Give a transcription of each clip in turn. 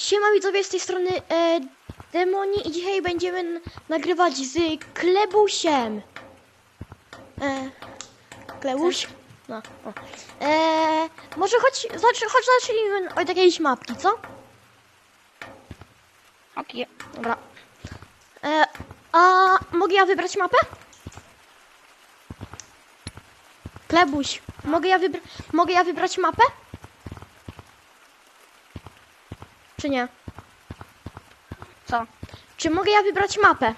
Siema widzowie z tej strony e, Demoni i dzisiaj będziemy nagrywać z Klebusiem. E, Klebuś? No, o. E, może choć, zacz, choć zacznijmy od jakiejś mapki, co? Okej. Dobra. E, a mogę ja wybrać mapę? Klebuś, mogę ja, wybra mogę ja wybrać mapę? Czy nie? Co? Czy mogę ja wybrać mapę?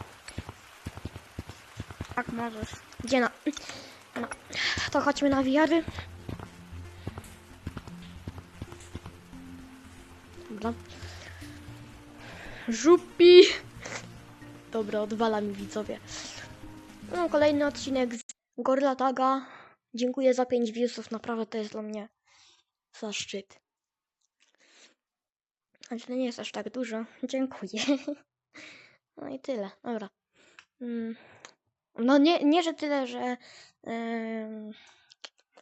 Tak możesz. Gdzie na... na... To chodźmy na wiary. Dobra. Żupi! Dobra, odwala mi widzowie. No, kolejny odcinek z Gorilla Taga. Dziękuję za 5 viewsów, naprawdę to jest dla mnie zaszczyt. Znaczy, to nie jest aż tak dużo. Dziękuję. No i tyle. Dobra. Mm. No nie, nie, że tyle, że...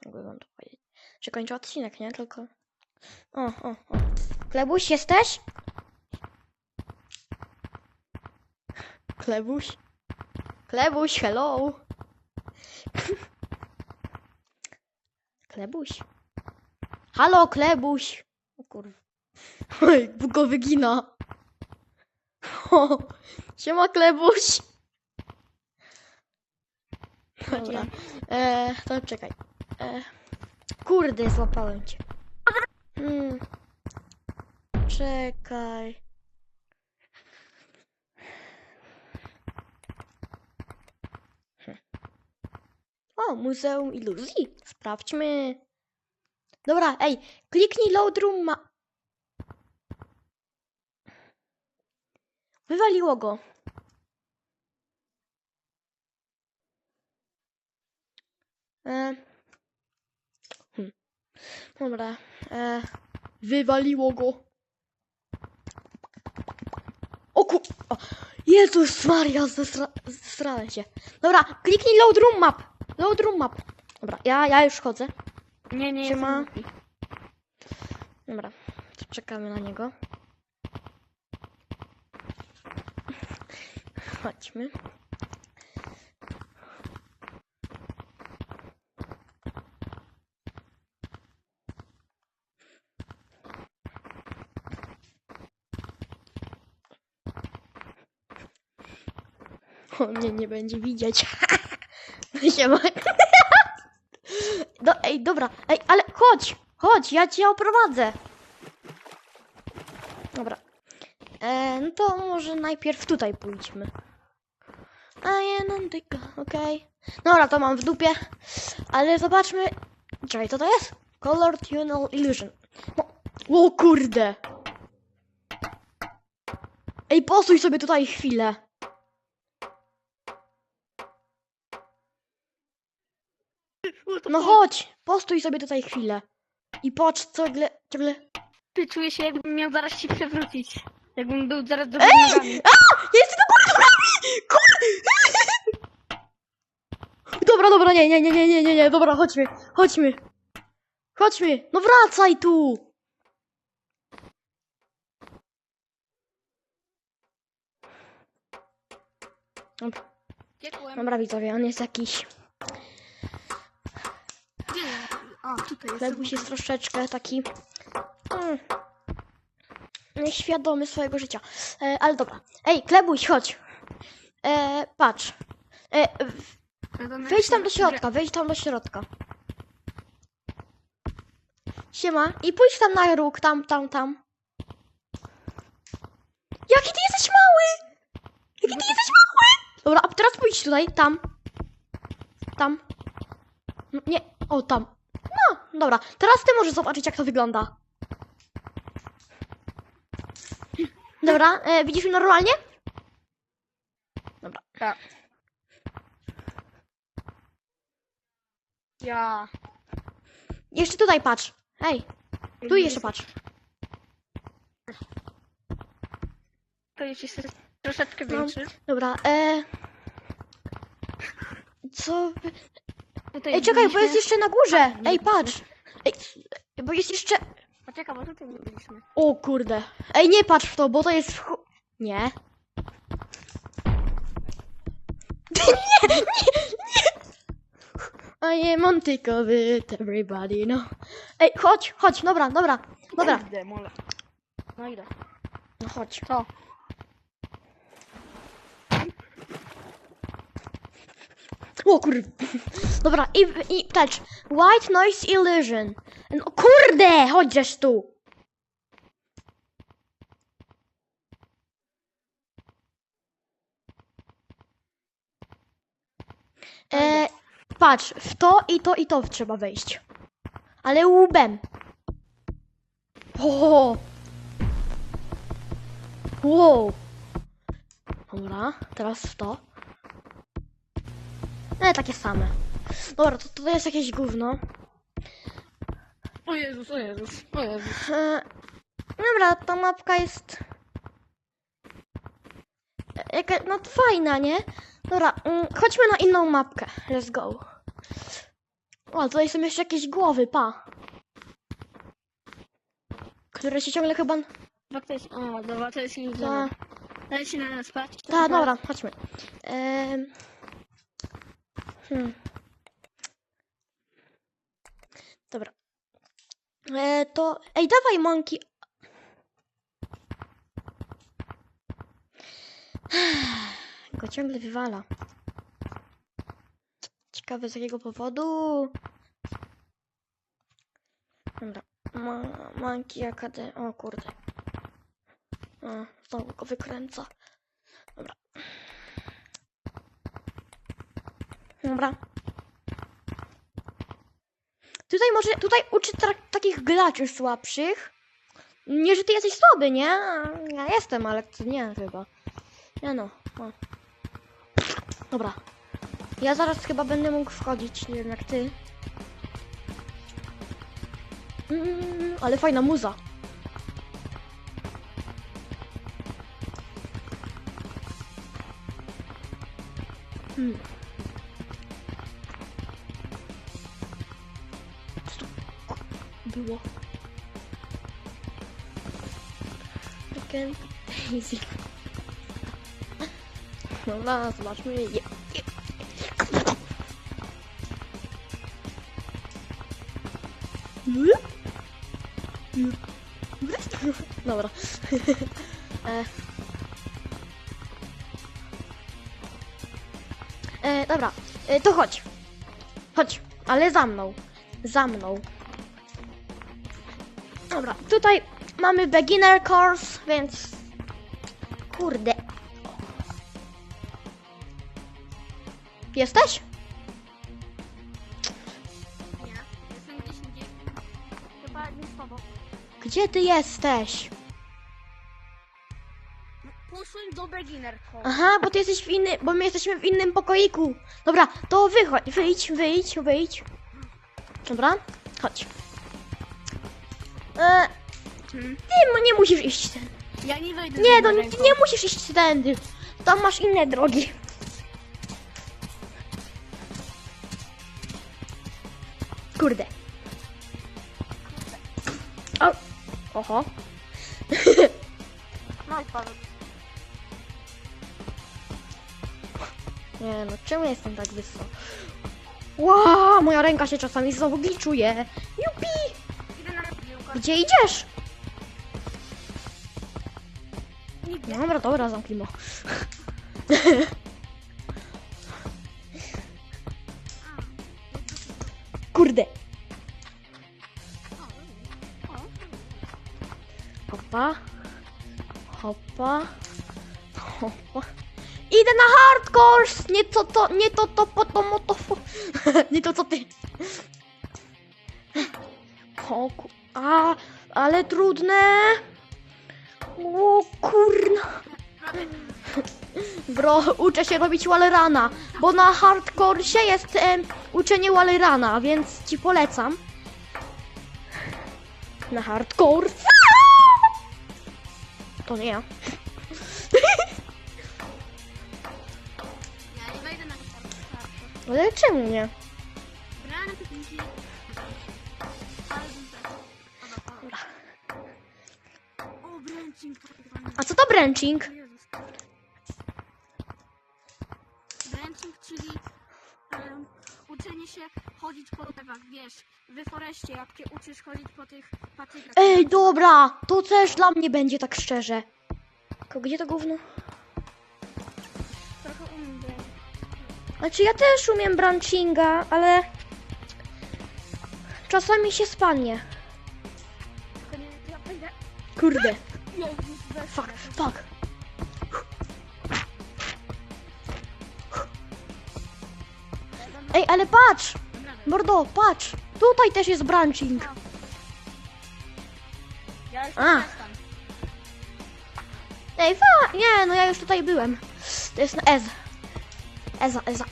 Jakby wam to powiedzieć. Że kończę odcinek, nie? Tylko... O, o, o. Klebuś, jesteś? Klebuś? Klebuś, hello! Klebuś? Halo, Klebuś! O kurwa. Oj, go wygina. O, siema, Klebuś! Dobra. E, to czekaj. E, kurde, złapałem cię. Hmm. Czekaj. O, Muzeum Iluzji. Sprawdźmy. Dobra, ej, kliknij load room ma... Wywaliło go. E, hm. Dobra. E, wywaliło go. O ku... O, Jezus Maria, zesra... zesrałem się. Dobra, kliknij load room map. Load room map. Dobra, ja, ja już chodzę. Nie, nie, Siema. Dobra, to czekamy na niego. Chodźmy. On mnie nie będzie widzieć. Siema. Do, ej, dobra, ej, ale chodź, chodź, ja cię oprowadzę. Dobra. E, no to może najpierw tutaj pójdźmy. A okej. Dobra, to mam w dupie. Ale zobaczmy. Czekaj, co to jest? Color Tunnel Illusion. No. O kurde. Ej, postój sobie tutaj chwilę. No chodź, postój sobie tutaj chwilę. I patrz, ciągle, ciągle... Ty czuję się, jakbym miał zaraz ci przewrócić. Jakbym był zaraz do góry nogami. Jest do góry nogami! Kurde! Dobra, dobra, nie, nie, nie, nie, nie, nie, nie, dobra, chodźmy, chodźmy. Chodźmy, no wracaj tu! Dobra, dobra widzowie, on jest jakiś... O, tutaj jest. Troszeczkę taki... Mm, nieświadomy swojego życia. E, ale dobra. Ej, Klebuś, chodź. E, patrz. E, w- Wejdź tam do środka, wejdź tam do środka. Siema. I pójdź tam na róg, tam, tam, tam. Jaki ty jesteś mały! Jaki ty jesteś mały! Dobra, a teraz pójdź tutaj, tam. Tam. No, Nie, o tam. No, dobra. Teraz ty możesz zobaczyć, jak to wygląda. Dobra, e, widzisz mnie normalnie? Dobra. Tak. Ja. Jeszcze tutaj patrz. Hej, tu jeszcze patrz. To już jest troszeczkę No. większy. Dobra, e... Co? wy- Tutaj Ej, czekaj, bo byliśmy. jest jeszcze na górze. A, nie, Ej, patrz. Ej, bo jest jeszcze... Chociaż Czekaj, bo tutaj nie byliśmy. O kurde. Ej, nie patrz w to, bo to jest w chu... Nie, nie, nie. I am on tick of it, everybody, no. Ej, chodź, chodź, dobra, dobra, dobra. Idę. No idę. No chodź. Co? O. Dobra, i, i touch. White noise illusion. No kurde, chodź tu. E, patrz, w to i to i to trzeba wejść. Ale łbem. O! Wow. Dobra, teraz w to. E, takie same. Dobra, to, to jest jakieś gówno. O Jezus, o Jezus, o Jezus. E, dobra, ta mapka jest... e, Jaka, no fajna, nie? Dobra, mm, chodźmy na inną mapkę. Let's go. O, tutaj są jeszcze jakieś głowy, pa. Które się ciągle chyba... Chyba to jest, o, dobra, to jest Ta. Daj się na nas patrz. ta dobra, chodźmy. Em, hmm. Dobra. E, to... Ej, dawaj, Monkey. Go ciągle wywala. Ciekawe z jakiego powodu. Dobra. Ma, Monkey Academy. O kurde. O, znowu go wykręca. Dobra. Dobra. Tutaj może, tutaj uczy takich graczy słabszych. Nie, że ty jesteś słaby, nie? Ja jestem, ale nie chyba. Nie no. O. Dobra. Ja zaraz chyba będę mógł wchodzić, nie wiem jak ty. Mm, ale fajna muza. Hmm. Co to było? Chicken Daisy. Dobra, zobaczmy. Je. Dobra. e. E, dobra, e, to chodź. Chodź, ale za mną. Za mną. Dobra, tutaj mamy beginner course, więc... Kurde. Jesteś? Nie, jestem gdzieś indziej. Chyba nie z tobą. Gdzie ty jesteś? Poszłem do beginner. Aha, bo ty jesteś w innym, bo my jesteśmy w innym pokoiku. Dobra, to wychodź, wyjdź, wyjdź, wyjdź. Dobra, chodź. E, ty no nie musisz iść ten. Ja nie wejdę Nie, z no jedną nie, ręką. nie musisz iść tędy. Tam masz inne drogi. Kurde. O. Oho. No i. Nie no, czemu jestem tak wysoko? Ła, moja ręka się czasami znowu gliczuje. Jupi! Idę na piłkę. Gdzie idziesz? Nigdzie. Dobra, dobra, zamknij mo. Kurde. Hopa. Hopa. Hopa. Idę na hardcore! Nie to to, nie to to, po to, mo to. Nie to co ty. O, ku- a, ale trudne. O kurna. Bro, uczę się robić Wallerana, bo na hardcore'sie jest em, uczenie Wallerana, więc ci polecam. Na hardcore. To nie ja. Ja nie wejdę na gitarę. Ale czemu nie? Tak. Dobra, Paweł. Branching. A co to branching? Jezus. Branching, czyli em, uczenie się chodzić po drzewach, wiesz, w foreście, jak się uczysz chodzić po tych patykach. Ej, dobra, to też dla mnie będzie tak szczerze. Tylko gdzie to gówno? Trochę umiem, Znaczy ja też umiem branchinga, ale czasami się spanie. tylko nie, ja będę... Kurde. Jezus, weź Fuck, fuck. Ej, ale patrz! Mordo, patrz! Tutaj też jest branching. Ja już A. jestem. Ej, fa! Nie, no ja już tutaj byłem. To jest na Ez. Eza, Eza.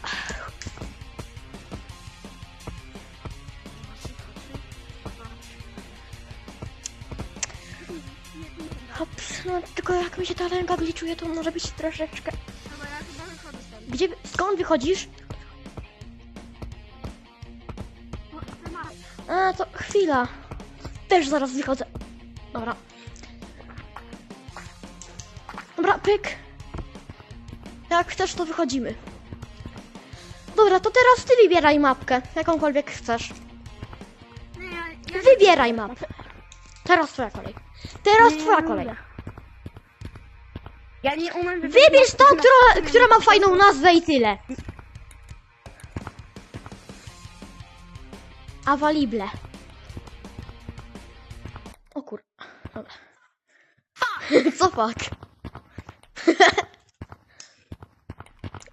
Hops, no tylko jak mi się ta ręka gliczuje, to może być troszeczkę... Dobra, ja chyba wychodzę stąd. Gdzie, skąd wychodzisz? A, to chwila. Też zaraz wychodzę. Dobra. Dobra, pyk. Jak chcesz, to wychodzimy. Dobra, to teraz ty wybieraj mapkę. Jakąkolwiek chcesz. Wybieraj mapę. Teraz twoja kolej. Teraz twoja kolej. Ja nie umiem Wybierz tą, która, która ma fajną nazwę i tyle. Avalible. O kur... Dobra. Co fuck?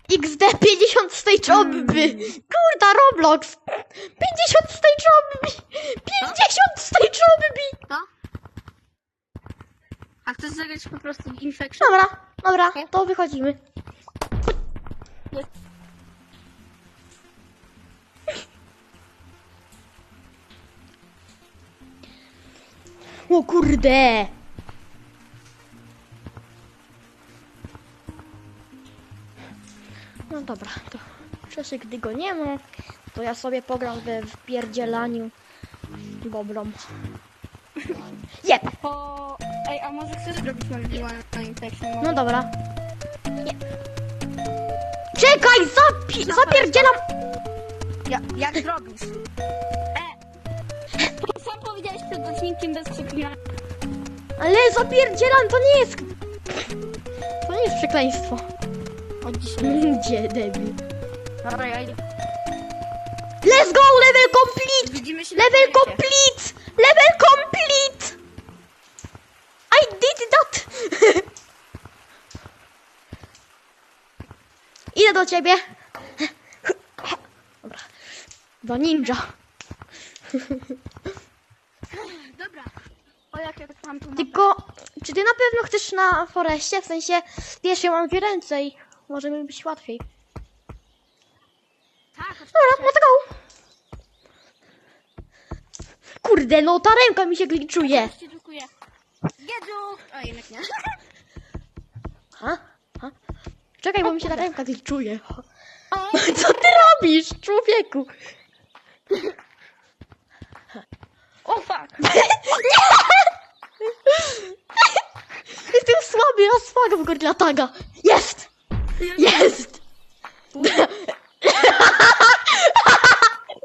XD 50 stage obby. Kurda, Roblox. 50 stage obby. 50 stage obby. A chcesz zagrać po prostu w Infection? Dobra, dobra, to wychodzimy. Nie. O kurde! No dobra, to w czasie gdy go nie ma, to ja sobie pogram we wpierdzielaniu boblom. Jep, Po... Ej, a może chcesz zrobić marihuanę na Infection? no dobra. Jep. Czekaj, zapi- zapierdzielam! Ja, jak zrobisz? Powiedziałeś przed odcinkiem bez przeklinania. Ale zapierdzielam, to nie jest... To nie jest przekleństwo. Od dzisiaj. Gdzie, debil? Dobra, ja idę. Let's go, level complete! Widzimy się na Level complete! Level complete! I did that! Idę do ciebie. Dobra. Do ninja. Jak ja mam tu. Tylko, czy ty na pewno chcesz na foreście? W sensie, wiesz, ja mam dwie ręce i może mi być łatwiej. Tak. Dobra, let's go! Kurde, no ta ręka mi się gliczuje. Dziękuję. Jedziu! A, jednak nie. Ha? Ha? Czekaj, bo mi się ta ręka gliczuje. Co ty robisz, człowieku? o fuck! Jestem słaby, a słaga w Gorilla Taga. Jest! Jest!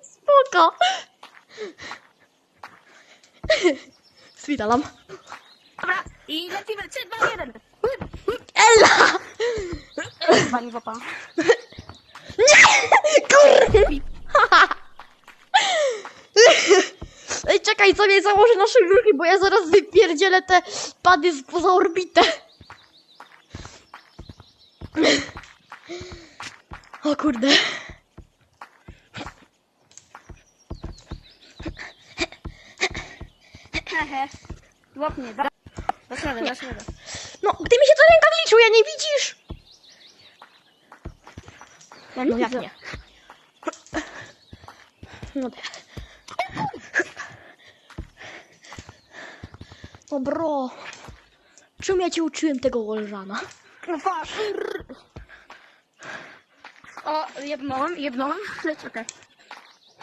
Spoko! Switalam. Dobra, i lecimy. 3, 2, 1. Ella! Pani papa. Kurde! Ej, czekaj, co mnie założę na szybki, bo ja zaraz wypierdzielę te pady poza orbitę. Kurde. Hehe. Łap mnie, da. Dasz radę, dasz radę. No, gdy mi się to ręka gliczuje, nie widzisz? Ja No jak nie? No tak. No bro. Czym ja cię uczyłem tego Wolżana? No. O, jebnąłem, jebnąłem. Ale czekaj.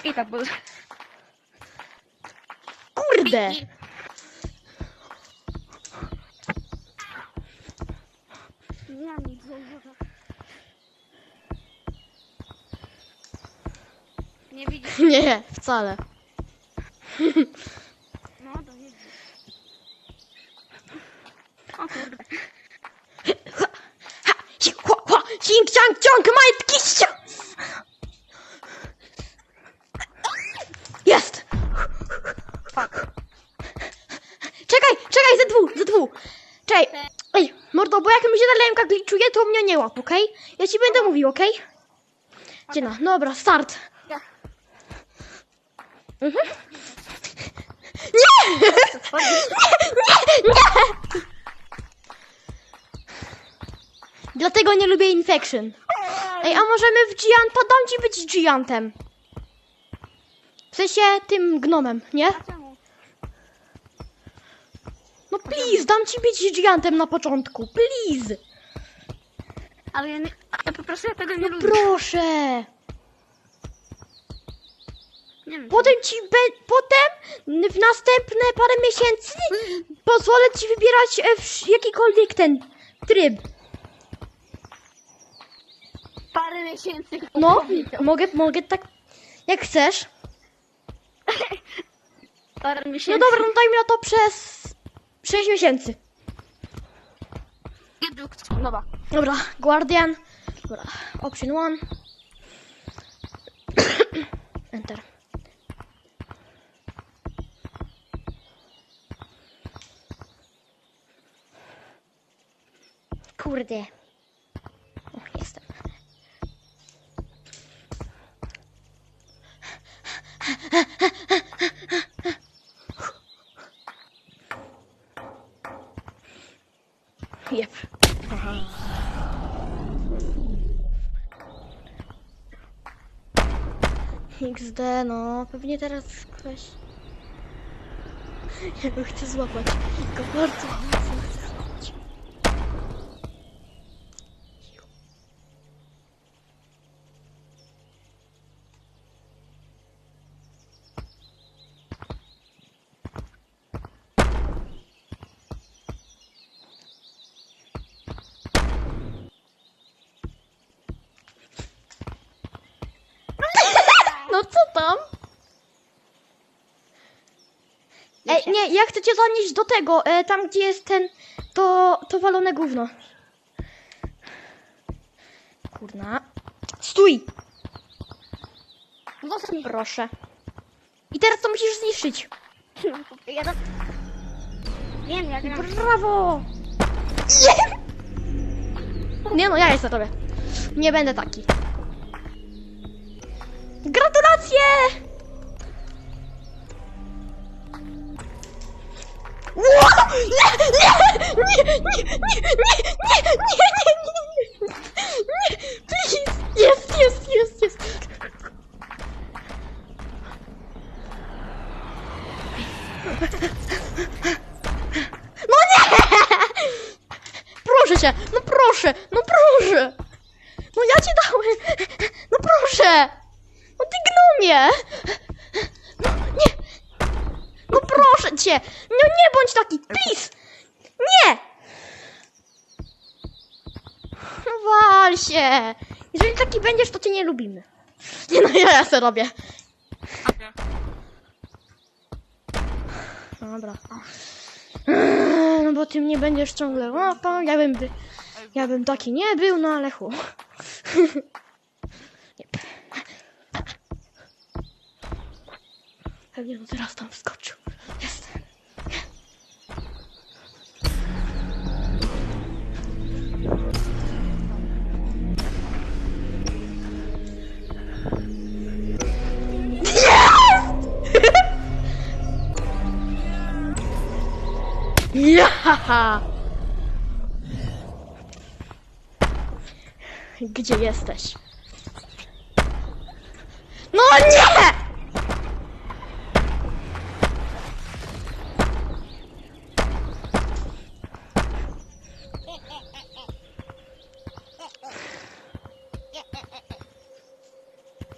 I tak był. Kurde! Nie mam nic. Nie widzisz? Nie, wcale. No, to nie. O kurde. Ha! Si, hua, hua, sia! Jest! Fuck. Czekaj, czekaj, ze dwóch, ze dwóch. Czekaj. Ej, mordo, bo jak mi się ta lemka gliczuje, to mnie nie łap, okej? Ja ci będę mówił, okej? Gdzie no? Dobra, start. Mhm. Nie! Nie! Nie! Dlatego nie lubię infection. Ej, a możemy w Gianta? Dam ci być Giantem. W sensie tym gnomem, nie? No please, dam ci być Giantem na początku. Please. Ale ja, nie, ja po prostu ja tego nie lubię. Proszę. Potem ci be, potem w następne parę miesięcy pozwolę ci wybierać e, jakikolwiek ten tryb. Parę miesięcy. No, mogę, mogę tak jak chcesz. Parę No miesięcy. dobra, no dajmy na to przez 6 miesięcy. Dobra. Dobra, Guardian. Dobra, option one. Enter. Kurde. O, jestem. Jep. XD, no, pewnie teraz ktoś... Ja go chcę złapać. Go bardzo mocno chcę złapać. No co tam? Ej, nie, ja chcę cię zanieść do tego, e, tam gdzie jest ten, to, to walone gówno. Kurna. Stój! Zostań. Proszę. I teraz to musisz zniszczyć. Ja to... Wiem, jak gram. Brawo! Nie! Nie no, ja jestem tobie. Nie będę taki. Gratulacje! Ło! Nie, nie, nie, nie, nie, nie, nie, nie, nie, nie, nie, please, jest, jest, jest, jest. No nie! Proszę cię, no proszę, no proszę. No ja ci dałem. No proszę. No ty gnomie. No nie. No proszę cię. No nie bądź taki, please. Nie. No wal się. Jeżeli taki będziesz, to cię nie lubimy. Nie no, ja, ja se robię. Dobra. No bo ty mnie będziesz ciągle łapał. Ja bym, by, ja bym taki nie był, no ale chu. Nie. Pewnie no teraz tam wskoczył. Ja! Gdzie jesteś? No nie!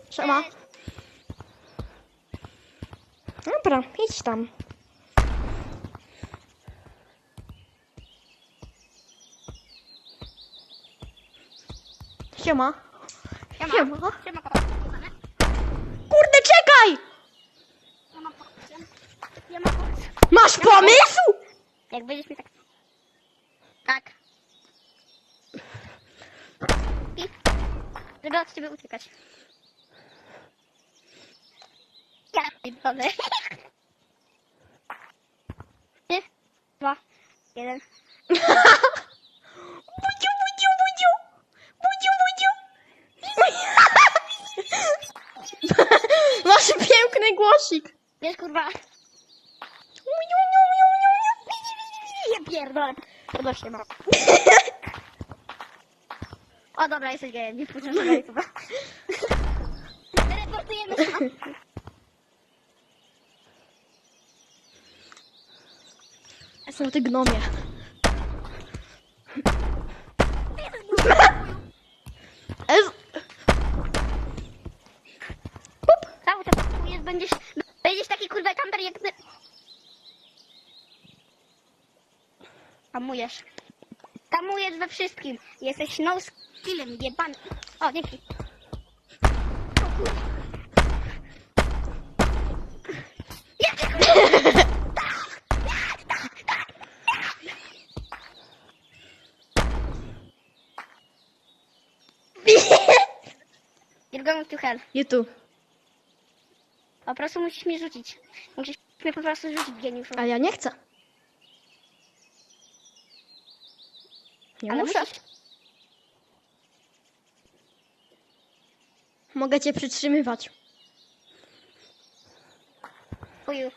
Siema. Dobra, idź tam. Siema. Siema. Siema. Siema. Kurde, czekaj! Siema, kochanie. Siema, kochanie. Masz pomysł? Jak będziesz mi tak... Tak. I... Żeby od ciebie uciekać. Ja pierdolę. Trzy, dwa, jeden. głosik. Wiesz, kurwa. Ja pierdolę. Chyba się ma. O dobra, jesteś gejem, nie się na YouTube'a. Teleportujemy się. Jestem ty gnomie. Ez... Cały czas jest, będziesz, będziesz taki kurwa kamper jak ty. Tamujesz. Tamujesz we wszystkim. Jesteś no skillem, jebany. O, dzięki. You're going to hell. YouTube. Po prostu musisz mnie rzucić. Musisz mnie po prostu rzucić, geniuszu. A ja nie chcę. Nie Ale muszę. musisz. Mogę cię przytrzymywać. Chuju.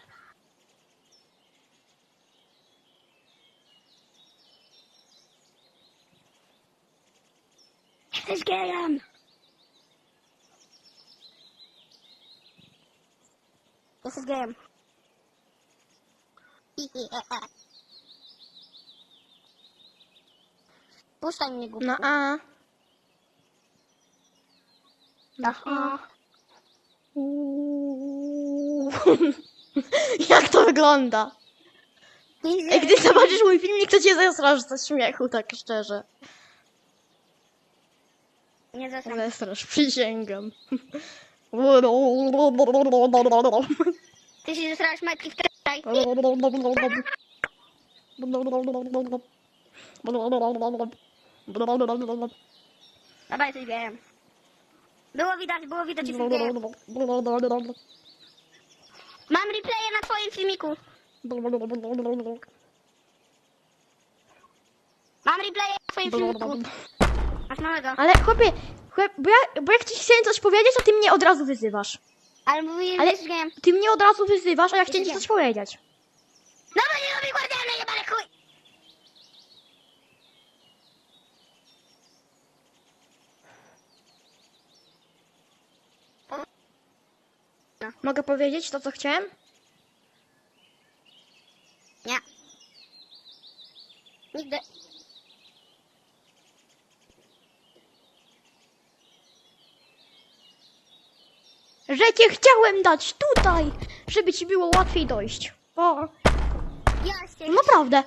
Jesteś gejem! Jesteś gejem. Puszczaj mnie, głupku. No a. Aha. Uuu. Jak to wygląda? Ej, gdy zobaczysz mój filmik, to cię zesrasz ze śmiechu, tak szczerze. Nie zasram. Zesrasz, przysięgam. Ty się zesrałeś majtki w traj. Dobra, jesteś gejem. Było widać, było widać, jesteś gejem. Mam replaye na twoim filmiku. Mam replaye na twoim filmiku. Masz małego. Ale chłopie, chłop, bo, ja, bo jak ci chciałem coś powiedzieć, to ty mnie od razu wyzywasz. Ale mówiłem, Ale- że. Ty mnie od razu wyzywasz, a ja chciałem ci coś powiedzieć. No bo nie lubię guardiana, jebany chuj! Mogę powiedzieć to, co chciałem? Nie. Nigdy. Że cię chciałem dać tutaj, żeby ci było łatwiej dojść. O, Ja się... naprawdę.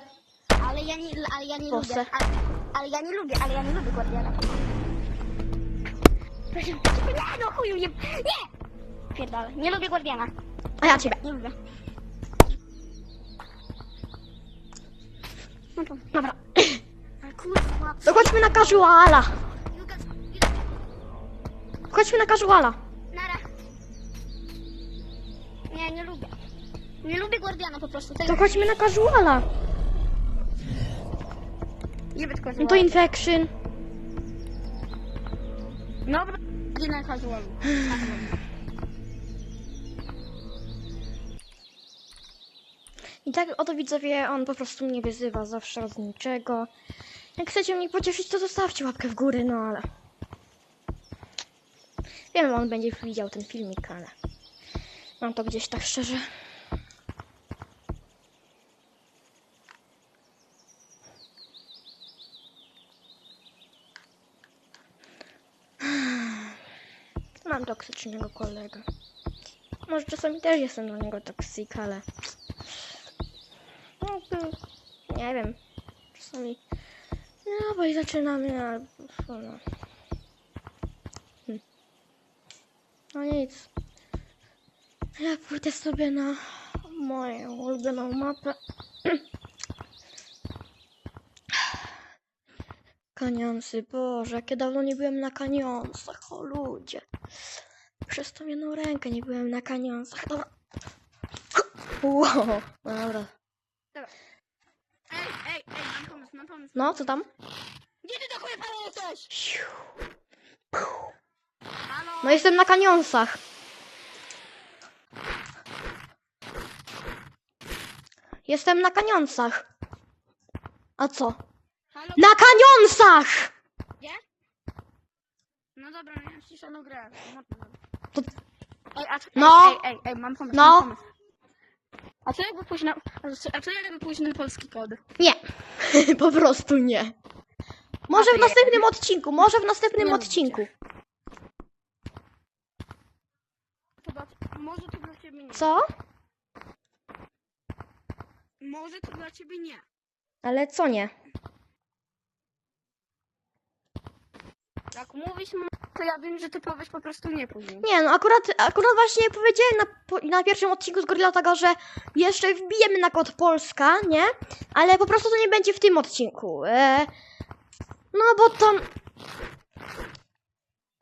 Ale ja nie, ale ja nie Proszę. lubię. Ale, ale ja nie lubię, ale ja nie lubię guardiana. Proszę, nie no chuju, nie... Nie! Pierdolę, nie lubię guardiana. A ja ciebie. Nie lubię. No to, Dobra. ale kurwa. To chodźmy na casuala. Chodźmy na casuala. Nara. Nie, nie lubię. Nie lubię guardiana po prostu. To chodźmy na casuala. Nie być No to infection. Dobra. Nie na casualu. tak oto widzowie, on po prostu mnie wyzywa zawsze z niczego. Jak chcecie mnie pocieszyć, to zostawcie łapkę w górę, no ale... Wiem, on będzie widział ten filmik, ale... Mam to gdzieś tak szczerze. Mam toksycznego kolegę. Może czasami też jestem dla niego toksyk, ale... Nie wiem. Czasami... No, bo i zaczynamy, albo... No. No nic. Ja pójdę sobie na moją ulubioną mapę. Kanionsy, Boże, jakie dawno nie byłem na kanionsach, o ludzie. Przez tą jedną rękę nie byłem na kanionsach, dobra. Wow, dobra. Ej, mam pomysł. No, co tam? Gdzie ty do chuja pana jesteś? Siu. Halo? No jestem na kanionsach. Jestem na kanionsach. A co? Halo? Na kanionsach! Gdzie? No dobra, miałem ściszoną grę. No, To- Ej, a, No. ej, ej, ej, mam pomysł, No. mam pomysł. A co jakby pójść na... A co, jakby pójść na polski kod? Nie, po prostu nie. Może w następnym odcinku, może w następnym Nie odcinku. To dla, może to dla ciebie nie. Co? Może to dla ciebie nie. Ale co nie? Jak mówisz, to ja wiem, że ty powiesz po prostu nie później. Nie, no akurat, akurat właśnie powiedziałem na, na pierwszym odcinku z Gorilla tego, że jeszcze wbijemy na kod Polska, nie? Ale po prostu to nie będzie w tym odcinku. E, no bo tam...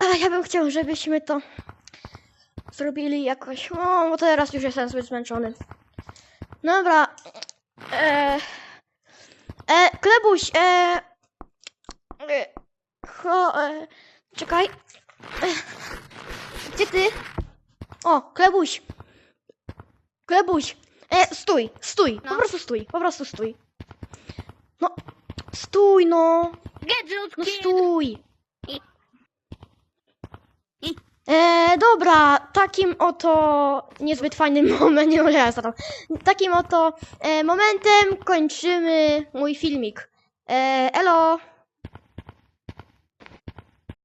E, ja bym chciał, żebyśmy to zrobili jakoś... O, bo teraz już jestem zbyt zmęczony. Dobra. E, e, Klebuś, e, e, cho, e, czekaj. Gdzie ty? O, Klebuś. Klebuś. E, stój, stój. Po No. prostu stój, po prostu stój. No, stój no. No stój. E, dobra, takim oto niezbyt fajnym momentem, nie ja zaraz. Takim oto e, momentem kończymy mój filmik. E, elo.